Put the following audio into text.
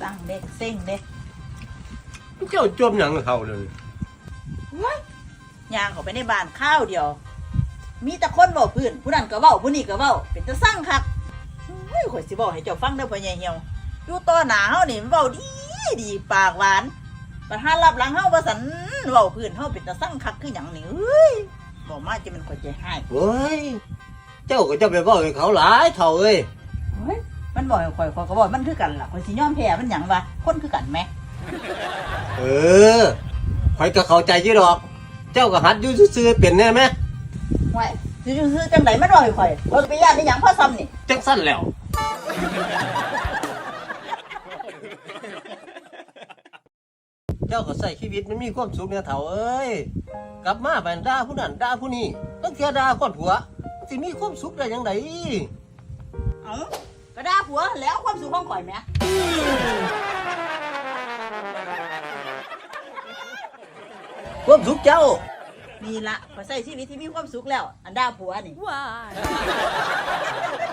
สั่งเด็กเซ็งเด็กเจ้าจมหยังกับเขาเลยย่างเขาไปในบ้านข้าวเดียว มีแต่คนเว้าพื้นผู้นั้นก็เว้าผู้นี้ก็เว้าเป็นตะสั่งคักเฮ้ยข่อยสิบอกให้เจ้าฟังเด้อพ่อใหญ่เหี่ยวอยู่ต่อหน้าเฮานี่มันเว้าดีดีปากหวานปัญหารับหลังเฮาบ่สันเว้าพื้นเฮาเป็นตะสั่งคักคือหยังนี่เอ้ยบอกมาจะมันข่อยใจหาย เฮ้ย เจ้าก็จะไปบอกให้เขาหลายเท่าเอ้ยเฮ้ย มันบอกให้ข่อยข่อยก็บอกมันคือกันล่ะข่อยสิยอมแพ้มันหยังวะคนคือกันแหมเออคอยก็เข้าใจอยี่ดอก เจ้าก็หัดอยู่ซื่อๆเป็นแน่ไหมห่วยซื้อๆจังไดมันบอกให้ข่อยเราจะไปย่านได้หยังพ่อซ้ำนี่จังสั้นแล้ว เจ้าก็ใส่ชีวิตมันมีความสุขเนี่ยเถ่าเอ้ย กลับมาไปด่าผู้นั้นด่าผู้นี้ต้องเทียด่าคนผัวสิมีความสุขได้ยังไง เอ้า ก็ด่าผัวแล้วความสุขของข่อยแหมความสุขเจ้านี่ละข่อยใช้ชีวิตที่มีความสุขแล้ว อันด่าผัวนี่ Why?